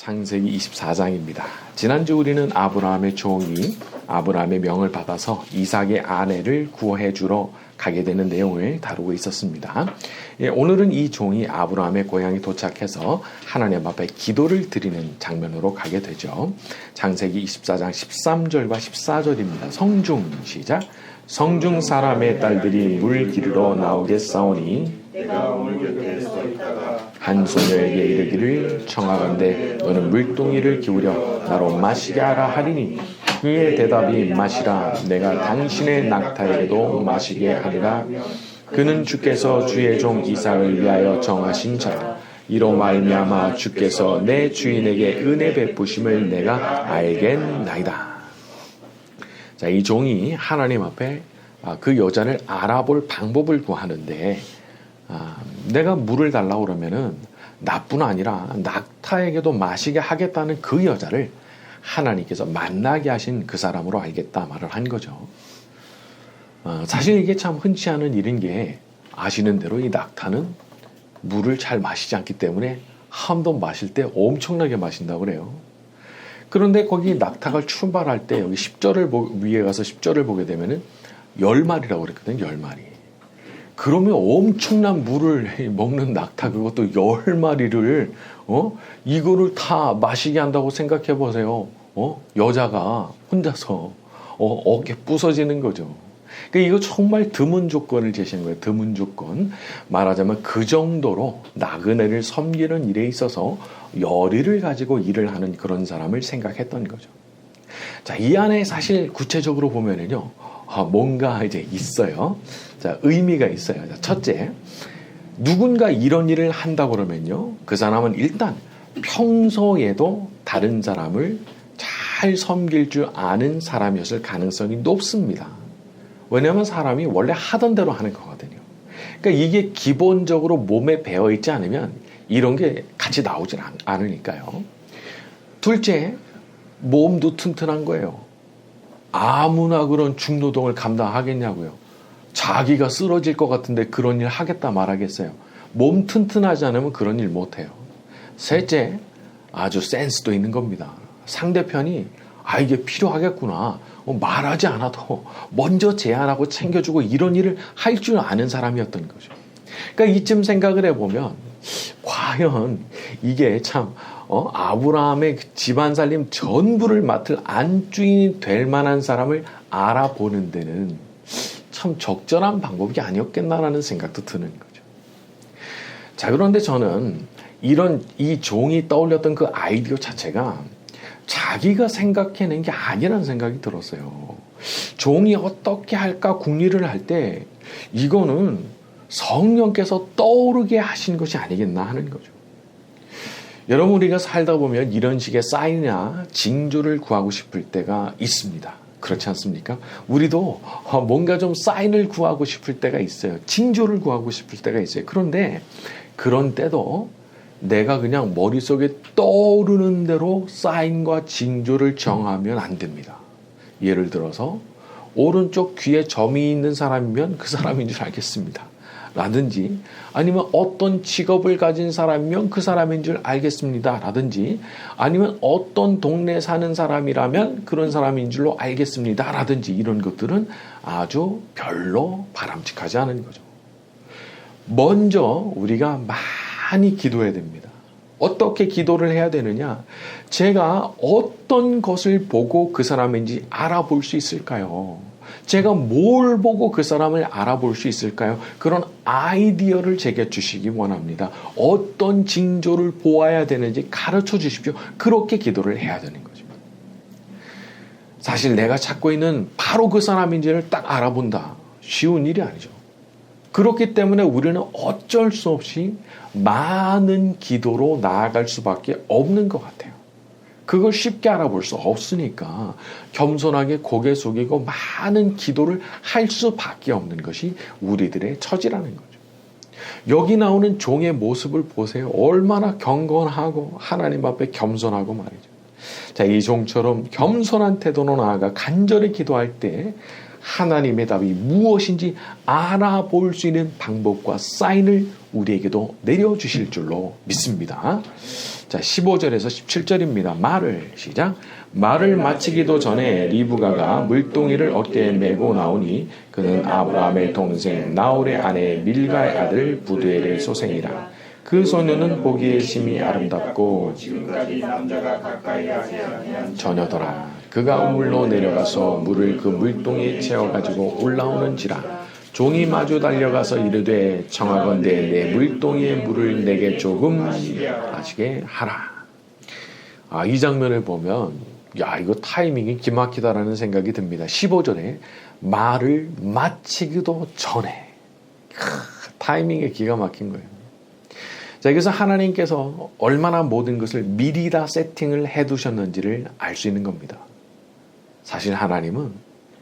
창세기 24장입니다. 지난주 우리는 아브라함의 종이 아브라함의 명을 받아서 이삭의 아내를 구해 주러 가게 되는 내용을 다루고 있었습니다. 예, 오늘은 이 종이 아브라함의 고향에 도착해서 하나님 앞에 기도를 드리는 장면으로 가게 되죠. 창세기 24장 13절과 14절입니다. 성중 시작. 성중 사람의 딸들이 물 기르러 나오겠사오니 내가 물 곁에 서 있다가 한 소녀에게 이르기를 청하건대 너는 물동이를 기울여 나로 마시게 하라 하리니 그의 대답이 마시라. 내가 당신의 낙타에게도 마시게 하리라. 그는 주께서 주의 종 이삭을 위하여 정하신 자라. 이로 말미암아 주께서 내 주인에게 은혜 베푸심을 내가 알겠나이다. 자, 이 종이 하나님 앞에 아, 그 여자를 알아볼 방법을 구하는데 아, 내가 물을 달라고 그러면은 나뿐 아니라 낙타에게도 마시게 하겠다는 그 여자를 하나님께서 만나게 하신 그 사람으로 알겠다 말을 한 거죠. 어, 사실 이게 참 흔치 않은 일인 게 아시는 대로 이 낙타는 물을 잘 마시지 않기 때문에 한번 마실 때 엄청나게 마신다고 그래요. 그런데 거기 낙타가 출발할 때 여기 10절을 위에 가서 10절을 보게 되면은 10마리라고 그랬거든요. 10마리. 그러면 엄청난 물을 먹는 낙타 그것도 10마리를 어? 이거를 다 마시게 한다고 생각해 보세요. 어? 여자가 혼자서 어, 어깨 부서지는 거죠. 그러니까 이거 정말 드문 조건을 제시한 거예요. 드문 조건. 말하자면 그 정도로 나그네를 섬기는 일에 있어서 열의를 가지고 일을 하는 그런 사람을 생각했던 거죠. 자, 이 안에 사실 구체적으로 보면은요, 아, 뭔가 이제 있어요. 자, 의미가 있어요. 자, 첫째, 누군가 이런 일을 한다 그러면요, 그 사람은 일단 평소에도 다른 사람을 잘 섬길 줄 아는 사람이었을 가능성이 높습니다. 왜냐하면 사람이 원래 하던 대로 하는 거거든요. 그러니까 이게 기본적으로 몸에 배어 있지 않으면 이런 게 같이 나오질 않, 않으니까요. 둘째, 몸도 튼튼한 거예요. 아무나 그런 중노동을 감당하겠냐고요. 자기가 쓰러질 것 같은데 그런 일 하겠다 말하겠어요. 몸 튼튼하지 않으면 그런 일 못해요. 셋째, 아주 센스도 있는 겁니다. 상대편이 아 이게 필요하겠구나 어, 말하지 않아도 먼저 제안하고 챙겨주고 이런 일을 할 줄 아는 사람이었던 거죠. 그러니까 이쯤 생각을 해보면 과연 이게 참 어, 아브라함의 집안 살림 전부를 맡을 안주인이 될 만한 사람을 알아보는 데는 참 적절한 방법이 아니었겠나라는 생각도 드는 거죠. 자, 그런데 저는 이런 이 종이 떠올렸던 그 아이디어 자체가 자기가 생각해낸 게 아니라는 생각이 들었어요. 종이 어떻게 할까 궁리를 할 때 이거는 성령께서 떠오르게 하신 것이 아니겠나 하는 거죠. 여러분 우리가 살다 보면 이런 식의 사인이나 징조를 구하고 싶을 때가 있습니다. 그렇지 않습니까? 우리도 뭔가 좀 사인을 구하고 싶을 때가 있어요. 징조를 구하고 싶을 때가 있어요. 그런데 그런 때도 내가 그냥 머릿속에 떠오르는 대로 사인과 징조를 정하면 안 됩니다. 예를 들어서 오른쪽 귀에 점이 있는 사람이면 그 사람인 줄 알겠습니다. 라든지 아니면 어떤 직업을 가진 사람이면 그 사람인 줄 알겠습니다. 라든지 아니면 어떤 동네에 사는 사람이라면 그런 사람인 줄로 알겠습니다. 라든지 이런 것들은 아주 별로 바람직하지 않은 거죠. 먼저 우리가 많이 기도해야 됩니다. 어떻게 기도를 해야 되느냐? 제가 어떤 것을 보고 그 사람인지 알아볼 수 있을까요? 제가 뭘 보고 그 사람을 알아볼 수 있을까요? 그런 아이디어를 제게 주시기 원합니다. 어떤 징조를 보아야 되는지 가르쳐 주십시오. 그렇게 기도를 해야 되는 거죠. 사실 내가 찾고 있는 바로 그 사람인지를 딱 알아본다. 쉬운 일이 아니죠. 그렇기 때문에 우리는 어쩔 수 없이 많은 기도로 나아갈 수밖에 없는 것 같아요. 그걸 쉽게 알아볼 수 없으니까 겸손하게 고개 숙이고 많은 기도를 할 수밖에 없는 것이 우리들의 처지라는 거죠. 여기 나오는 종의 모습을 보세요. 얼마나 경건하고 하나님 앞에 겸손하고 말이죠. 자, 이 종처럼 겸손한 태도로 나아가 간절히 기도할 때 하나님의 답이 무엇인지 알아볼 수 있는 방법과 사인을 우리에게도 내려주실 줄로 믿습니다. 자, 15절에서 17절입니다. 말을 시작. 말을 마치기도 전에 리브가가 물동이를 어깨에 메고 나오니 그는 아브라함의 동생 나홀의 아내 밀가의 아들 부두엘의 소생이라. 그 소녀는 보기에 심히 아름답고 처녀더라. 그가 우물로 내려가서 물을 그 물동이에 채워가지고 올라오는지라. 종이 마주 달려가서 이르되 청하건대 내 물동이의 물을 내게 조금 마시게 하라. 아, 이 장면을 보면 야 이거 타이밍이 기막히다라는 생각이 듭니다. 15절에 말을 마치기도 전에 크, 타이밍이 기가 막힌 거예요. 자, 여기서 하나님께서 얼마나 모든 것을 미리 다 세팅을 해 두셨는지를 알 수 있는 겁니다. 사실 하나님은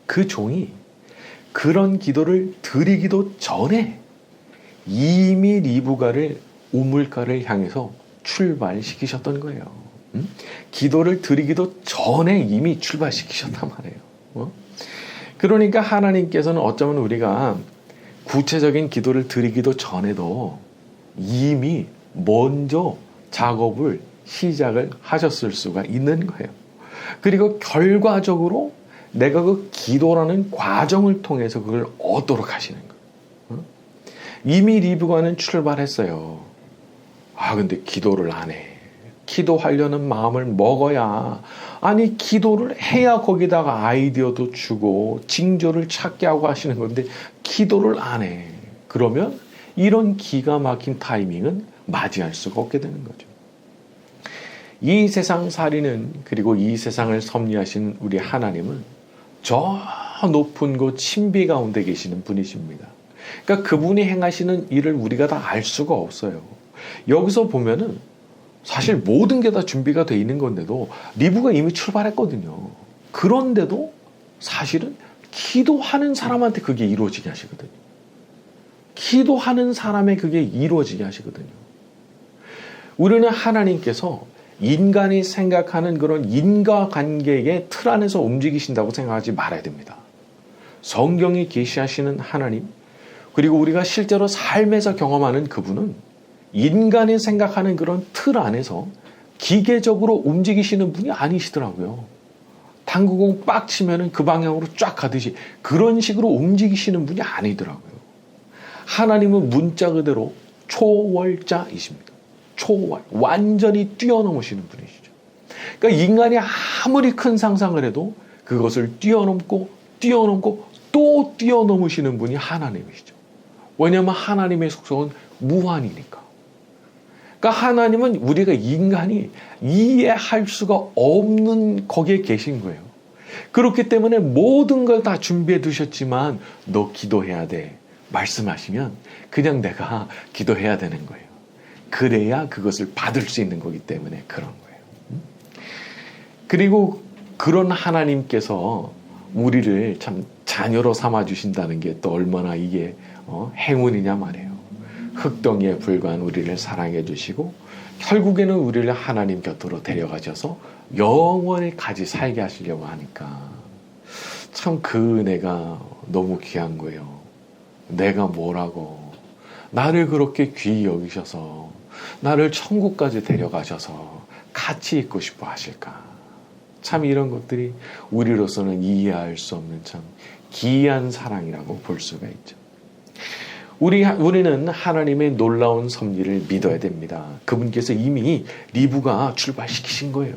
그 종이 그런 기도를 드리기도 전에 이미 리브가를 우물가를 향해서 출발시키셨던 거예요. 음? 기도를 드리기도 전에 이미 출발시키셨단 말이에요. 어? 그러니까 하나님께서는 어쩌면 우리가 구체적인 기도를 드리기도 전에도 이미 먼저 작업을 시작을 하셨을 수가 있는 거예요. 그리고 결과적으로 내가 그 기도라는 과정을 통해서 그걸 얻도록 하시는 거예요. 어? 이미 리브가는 출발했어요. 아, 근데 기도를 안 해. 기도하려는 마음을 먹어야, 아니, 기도를 해야 거기다가 아이디어도 주고, 징조를 찾게 하고 하시는 건데, 기도를 안 해. 그러면 이런 기가 막힌 타이밍은 맞이할 수가 없게 되는 거죠. 이 세상 살이는 그리고 이 세상을 섭리하신 우리 하나님은 저 높은 곳 신비 가운데 계시는 분이십니다. 그러니까 그분이 행하시는 일을 우리가 다 알 수가 없어요. 여기서 보면은 사실 모든 게 다 준비가 돼 있는 건데도 리브가 이미 출발했거든요. 그런데도 사실은 기도하는 사람한테 그게 이루어지게 하시거든요. 기도하는 사람의 그게 이루어지게 하시거든요. 우리는 하나님께서 인간이 생각하는 그런 인과관계의 틀 안에서 움직이신다고 생각하지 말아야 됩니다. 성경이 계시하시는 하나님, 그리고 우리가 실제로 삶에서 경험하는 그분은 인간이 생각하는 그런 틀 안에서 기계적으로 움직이시는 분이 아니시더라고요. 당구공 빡 치면은 그 방향으로 쫙 가듯이 그런 식으로 움직이시는 분이 아니더라고요. 하나님은 문자 그대로 초월자이십니다. 초월, 완전히 뛰어넘으시는 분이시죠. 그러니까 인간이 아무리 큰 상상을 해도 그것을 뛰어넘고 뛰어넘고 또 뛰어넘으시는 분이 하나님이시죠. 왜냐하면 하나님의 속성은 무한이니까. 그러니까 하나님은 우리가 인간이 이해할 수가 없는 거기에 계신 거예요. 그렇기 때문에 모든 걸 다 준비해 두셨지만 너 기도해야 돼. 말씀하시면 그냥 내가 기도해야 되는 거예요. 그래야 그것을 받을 수 있는 거기 때문에 그런 거예요. 그리고 그런 하나님께서 우리를 참 자녀로 삼아 주신다는 게 또 얼마나 이게 어, 행운이냐 말이에요. 흙덩이에 불과한 우리를 사랑해 주시고 결국에는 우리를 하나님 곁으로 데려가셔서 영원히 같이 살게 하시려고 하니까 참 그 은혜가 너무 귀한 거예요. 내가 뭐라고 나를 그렇게 귀히 여기셔서 나를 천국까지 데려가셔서 같이 있고 싶어 하실까? 참 이런 것들이 우리로서는 이해할 수 없는 참 기이한 사랑이라고 볼 수가 있죠. 우리, 우리는 하나님의 놀라운 섭리를 믿어야 됩니다. 그분께서 이미 리브가 출발시키신 거예요.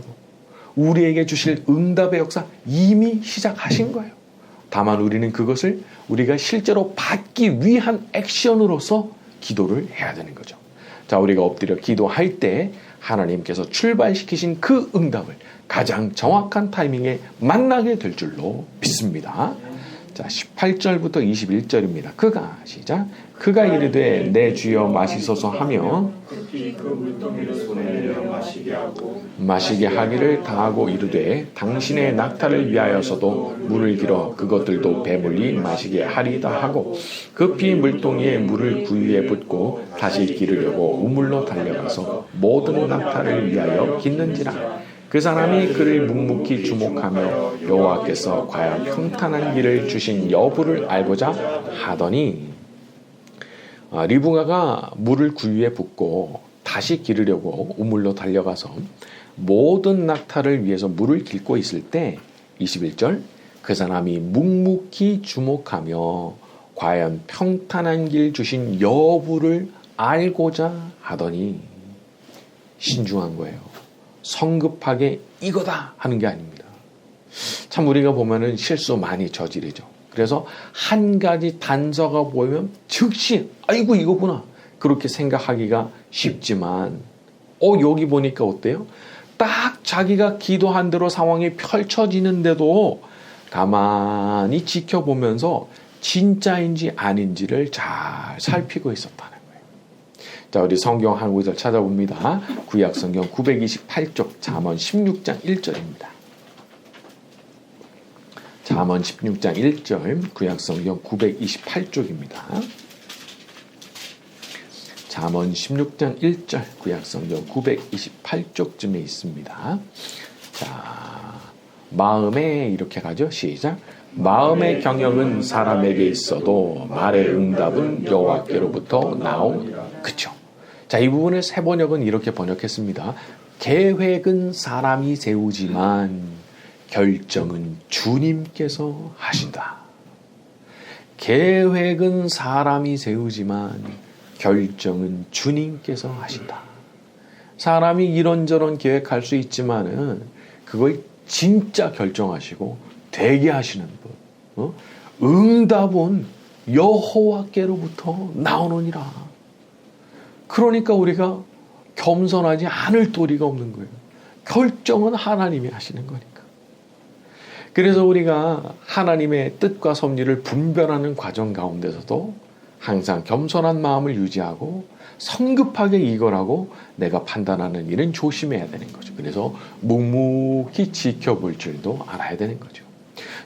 우리에게 주실 응답의 역사 이미 시작하신 거예요. 다만 우리는 그것을 우리가 실제로 받기 위한 액션으로서 기도를 해야 되는 거죠. 자, 우리가 엎드려 기도할 때 하나님께서 출발시키신 그 응답을 가장 정확한 타이밍에 만나게 될 줄로 믿습니다. 자, 18절부터 21절입니다. 그가 시작. 그가 이르되 내 주여 마시소서 하며 마시게 하기를 다하고 이르되 당신의 낙타를 위하여서도 물을 길어 그것들도 배물리 마시게 하리다 하고 급히 물동이에 물을 구유에 붓고 다시 기르려고 우물로 달려가서 모든 낙타를 위하여 깃는지라 그 사람이 그를 묵묵히 주목하며 여호와께서 과연 평탄한 길을 주신 여부를 알고자 하더니 아, 리브가가 물을 구유에 붓고 다시 기르려고 우물로 달려가서 모든 낙타를 위해서 물을 길고 있을 때 21절 그 사람이 묵묵히 주목하며 과연 평탄한 길 주신 여부를 알고자 하더니 신중한 거예요. 성급하게 이거다 하는 게 아닙니다. 참 우리가 보면은 실수 많이 저지르죠. 그래서 한 가지 단서가 보이면 즉시 아이고 이거구나 그렇게 생각하기가 쉽지만 어 여기 보니까 어때요? 딱 자기가 기도한 대로 상황이 펼쳐지는데도 가만히 지켜보면서 진짜인지 아닌지를 잘 살피고 거예요. 자, 우리 성경 한 구절 찾아봅니다. 구약 성경 928쪽 잠언 16장 1절입니다. 잠언 16장 1절 구약 성경 928쪽입니다. 잠언 16장 1절 구약 성경 928쪽쯤에 있습니다. 자, 마음에 이렇게 가죠. 시작. 마음의 경영은 사람에게 있어도 말의 응답은 여호와께로부터 나온 그쵸. 자, 이 부분의 세 번역은 이렇게 번역했습니다. 계획은 사람이 세우지만 결정은 주님께서 하신다. 계획은 사람이 세우지만 결정은 주님께서 하신다. 사람이 이런저런 계획할 수 있지만은 그걸 진짜 결정하시고 되게 하시는 분. 어? 응답은 여호와께로부터 나오느니라. 그러니까 우리가 겸손하지 않을 도리가 없는 거예요. 결정은 하나님이 하시는 거니까. 그래서 우리가 하나님의 뜻과 섭리를 분별하는 과정 가운데서도 항상 겸손한 마음을 유지하고 성급하게 이거라고 내가 판단하는 일은 조심해야 되는 거죠. 그래서 묵묵히 지켜볼 줄도 알아야 되는 거죠.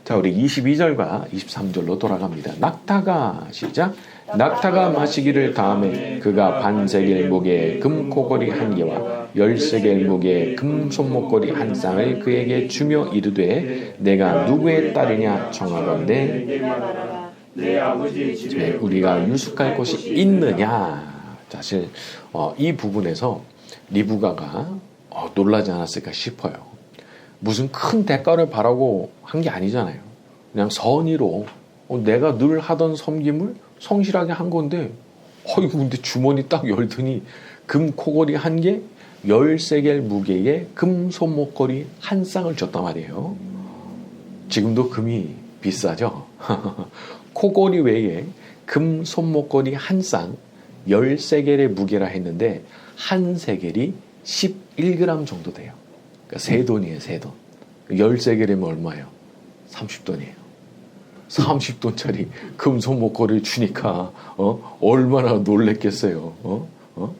자, 우리 22절과 23절로 돌아갑니다. 낙타가 시작. 낙타가 마시기를 다음에 그가 반세겔 무게의 금 코걸이 한 개와 열세겔 무게의 금 손목걸이 한 쌍을 그에게 주며 이르되 내가 누구의 딸이냐 청하건대 네, 우리가 유숙할 곳이 있느냐. 사실 어, 이 부분에서 리브가가 어, 놀라지 않았을까 싶어요. 무슨 큰 대가를 바라고 한 게 아니잖아요. 그냥 선의로 어, 내가 늘 하던 섬김을 성실하게 한 건데, 어이구 근데 주머니 딱 열더니 금 코걸이 한 개, 열세겔 무게의 금 손목걸이 한 쌍을 줬단 말이에요. 지금도 금이 비싸죠. 코걸이 외에 금 손목걸이 한 쌍, 13개의 무게라 했는데 한 세겔이 11g 정도 돼요. 그러니까 세 돈이에요, 세 돈. 13개이면 얼마예요? 30돈이에요. 30돈짜리 금 손목걸이를 주니까 어? 얼마나 놀랬겠어요. 어? 어?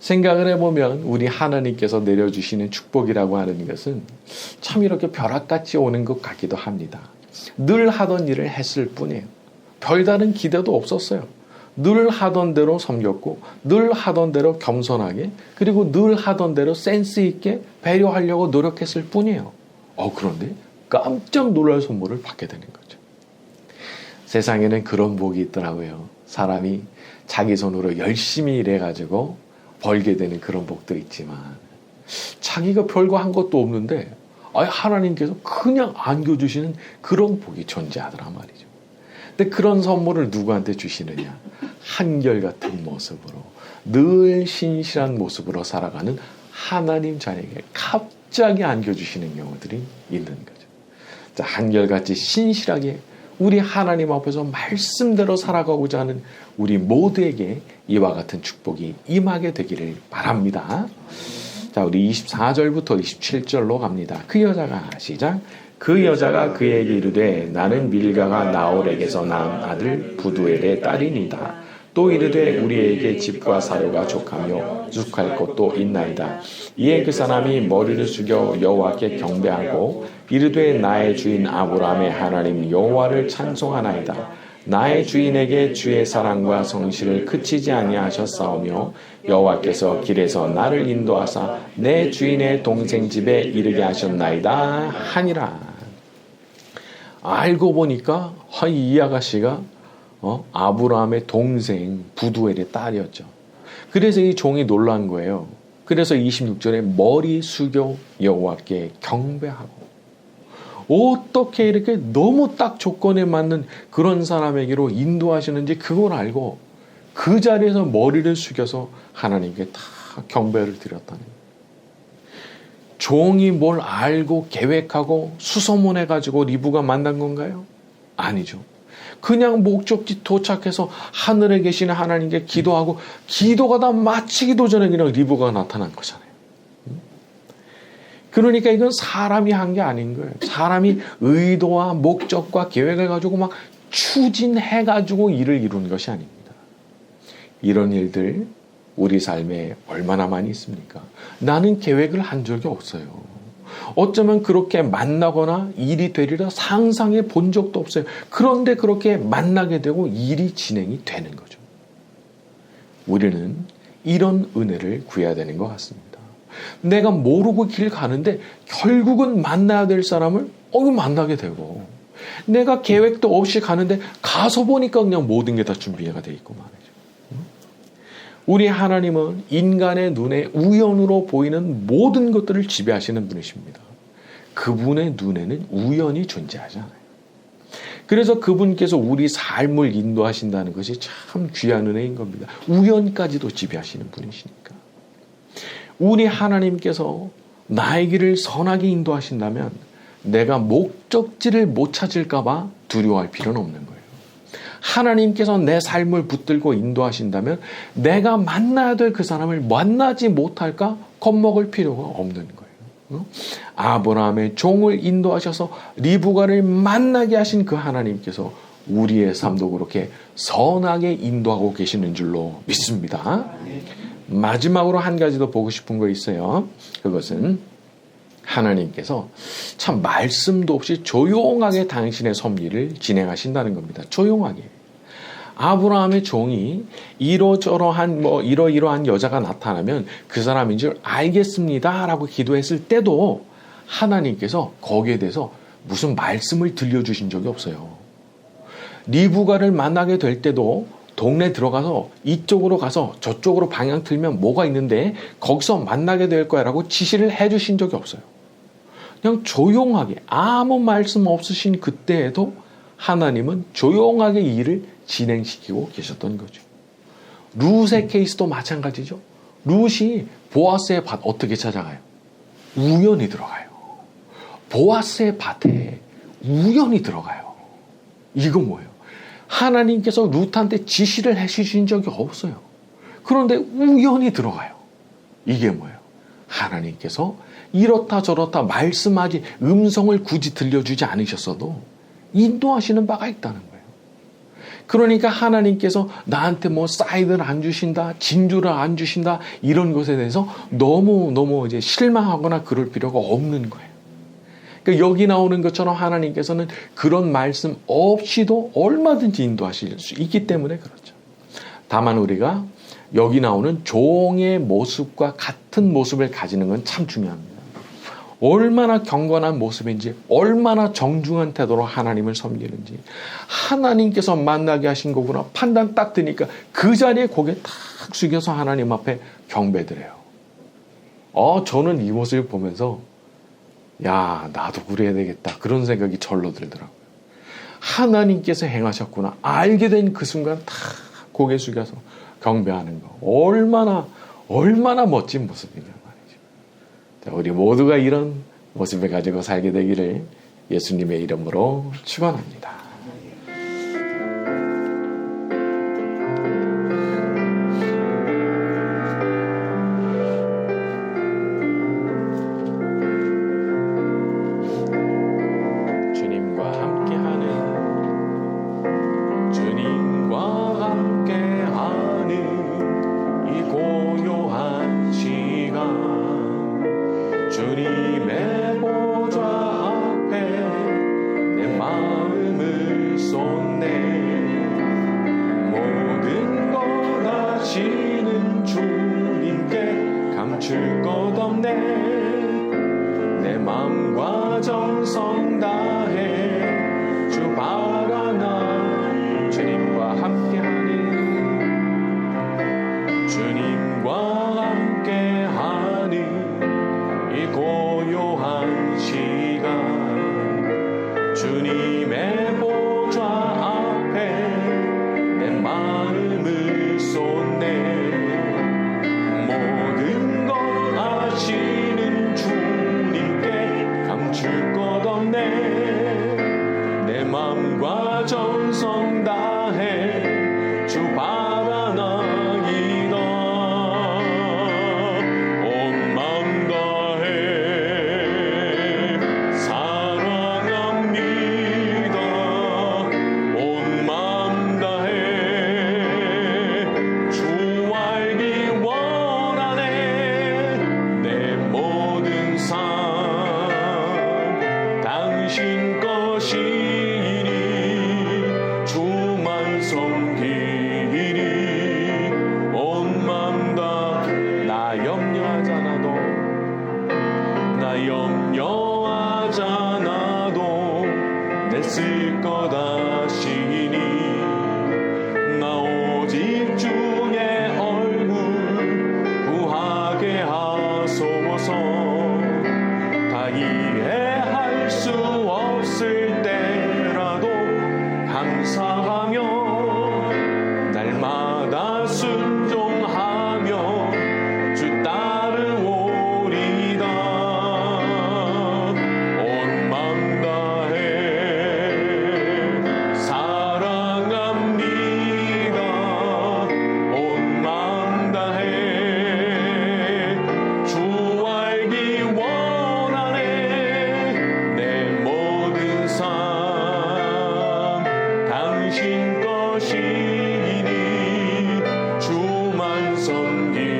생각을 해보면 우리 하나님께서 내려주시는 축복이라고 하는 것은 참 이렇게 벼락같이 오는 것 같기도 합니다. 늘 하던 일을 했을 뿐이에요. 별다른 기대도 없었어요. 늘 하던 대로 섬겼고, 늘 하던 대로 겸손하게, 그리고 늘 하던 대로 센스 있게 배려하려고 노력했을 뿐이에요. 어, 그런데 깜짝 놀랄 선물을 받게 되는 거죠. 세상에는 그런 복이 있더라고요. 사람이 자기 손으로 열심히 일해가지고 벌게 되는 그런 복도 있지만, 자기가 별거 한 것도 없는데, 하나님께서 그냥 안겨주시는 그런 복이 존재하더란 말이죠. 근데 그런 선물을 누구한테 주시느냐? 한결같은 모습으로, 늘 신실한 모습으로 살아가는 하나님 자녀에게 갑자기 안겨주시는 경우들이 있는 거죠. 자, 한결같이 신실하게 우리 하나님 앞에서 말씀대로 살아가고자 하는 우리 모두에게 이와 같은 축복이 임하게 되기를 바랍니다. 자, 우리 24절부터 27절로 갑니다. 그 여자가 시작. 그 여자가 그에게 이르되 나는 밀가가 나홀에게서 낳은 아들 부두엘의 딸이니다. 또 이르되 우리에게 집과 사료가 족하며 죽할 것도 있나이다. 이에 그 사람이 머리를 숙여 여호와께 경배하고 이르되 나의 주인 아브라함의 하나님 여호와를 찬송하나이다. 나의 주인에게 주의 사랑과 성실을 그치지 아니하셨사오며 여호와께서 길에서 나를 인도하사 내 주인의 동생 집에 이르게 하셨나이다 하니라. 알고 보니까 이 아가씨가 어? 아브라함의 동생 부두엘의 딸이었죠. 그래서 이 종이 놀란 거예요. 그래서 26절에 머리 숙여 여호와께 경배하고 어떻게 이렇게 너무 딱 조건에 맞는 그런 사람에게로 인도하시는지 그걸 알고 그 자리에서 머리를 숙여서 하나님께 다 경배를 드렸다는 거예요. 종이 뭘 알고 계획하고 수소문해 가지고 리브가 만난 건가요? 아니죠. 그냥 목적지 도착해서 하늘에 계시는 하나님께 기도하고 기도가 다 마치기도 전에 그냥 리브가 나타난 거잖아요. 그러니까 이건 사람이 한 게 아닌 거예요. 사람이 의도와 목적과 계획을 가지고 막 추진해 가지고 일을 이루는 것이 아닙니다. 이런 일들 우리 삶에 얼마나 많이 있습니까? 나는 계획을 한 적이 없어요. 어쩌면 그렇게 만나거나 일이 되리라 상상해 본 적도 없어요. 그런데 그렇게 만나게 되고 일이 진행이 되는 거죠. 우리는 이런 은혜를 구해야 되는 것 같습니다. 내가 모르고 길 가는데 결국은 만나야 될 사람을 어 만나게 되고 내가 계획도 없이 가는데 가서 보니까 그냥 모든 게 다 준비가 돼 말이죠. 우리 하나님은 인간의 눈에 우연으로 보이는 모든 것들을 지배하시는 분이십니다. 그분의 눈에는 우연이 존재하지 않아요. 그래서 그분께서 우리 삶을 인도하신다는 것이 참 귀한 은혜인 겁니다. 우연까지도 지배하시는 분이시니까. 우리 하나님께서 나의 길을 선하게 인도하신다면 내가 목적지를 못 찾을까봐 두려워할 필요는 없는 거예요. 하나님께서 내 삶을 붙들고 인도하신다면 내가 만나야 될 그 사람을 만나지 못할까 겁먹을 필요가 없는 거예요. 아브라함의 종을 인도하셔서 리브가를 만나게 하신 그 하나님께서 우리의 삶도 그렇게 선하게 인도하고 계시는 줄로 믿습니다. 마지막으로 한 가지 더 보고 싶은 거 있어요. 그것은 하나님께서 참 말씀도 없이 조용하게 당신의 섭리를 진행하신다는 겁니다. 조용하게. 아브라함의 종이 이러저러한 뭐 이러이러한 여자가 나타나면 그 사람인 줄 알겠습니다라고 기도했을 때도 하나님께서 거기에 대해서 무슨 말씀을 들려주신 적이 없어요. 리브가를 만나게 될 때도 동네 들어가서 이쪽으로 가서 저쪽으로 방향 틀면 뭐가 있는데 거기서 만나게 될 거야라고 지시를 해주신 적이 없어요. 그냥 조용하게 아무 말씀 없으신 그때에도 하나님은 조용하게 일을 진행시키고 계셨던 거죠. 룻의 케이스도 마찬가지죠. 룻이 보아스의 밭 어떻게 찾아가요? 우연히 들어가요. 보아스의 밭에 우연히 들어가요. 이거 뭐예요? 하나님께서 룻한테 지시를 해주신 적이 없어요. 그런데 우연히 들어가요. 이게 뭐예요? 하나님께서 이렇다 저렇다 말씀하지 음성을 굳이 들려주지 않으셨어도 인도하시는 바가 있다는 거예요. 그러니까 하나님께서 나한테 뭐 사이드를 안 주신다, 진주를 안 주신다 이런 것에 대해서 너무 너무 이제 실망하거나 그럴 필요가 없는 거예요. 그러니까 여기 나오는 것처럼 하나님께서는 그런 말씀 없이도 얼마든지 인도하실 수 있기 때문에 그렇죠. 다만 우리가 여기 나오는 종의 모습과 같은 모습을 가지는 건 참 중요합니다. 얼마나 경건한 모습인지, 얼마나 정중한 태도로 하나님을 섬기는지, 하나님께서 만나게 하신 거구나 판단 딱 드니까 그 자리에 고개 탁 숙여서 하나님 앞에 경배드려요. 어, 저는 이 모습을 보면서 야, 나도 그래야 되겠다. 그런 생각이 절로 들더라고요. 하나님께서 행하셨구나. 알게 된 그 순간 다 고개 숙여서 경배하는 거. 얼마나, 얼마나 멋진 모습이냐 우리 모두가 이런 모습을 가지고 살게 되기를 예수님의 이름으로 축원합니다. 주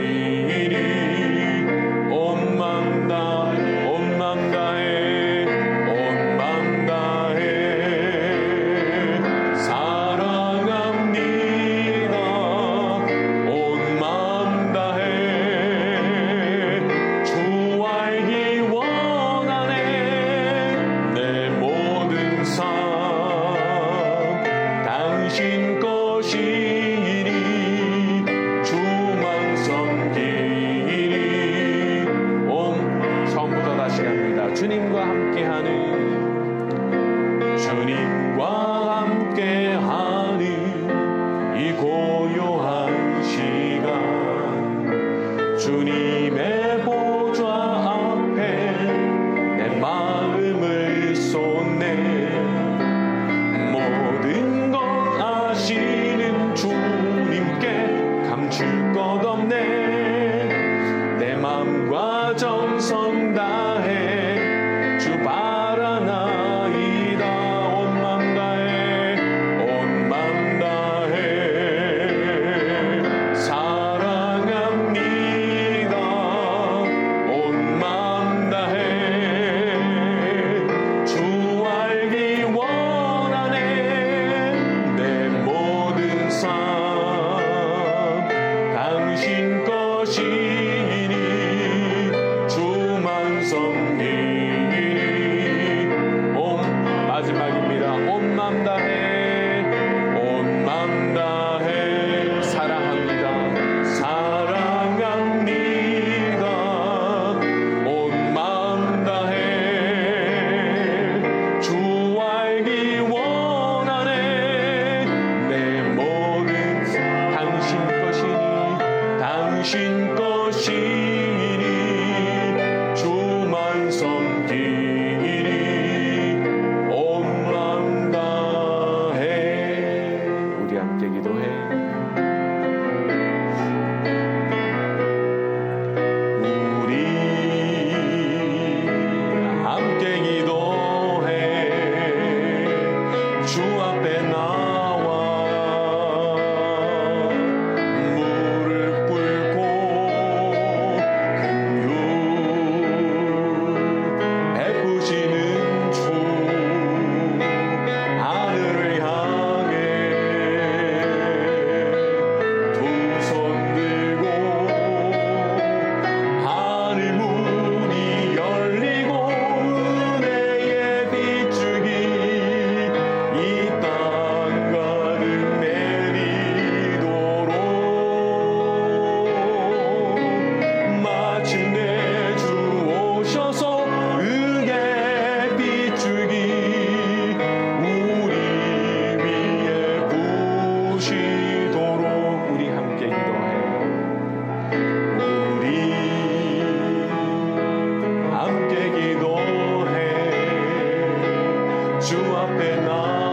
show up and.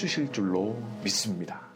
주실 줄로 믿습니다.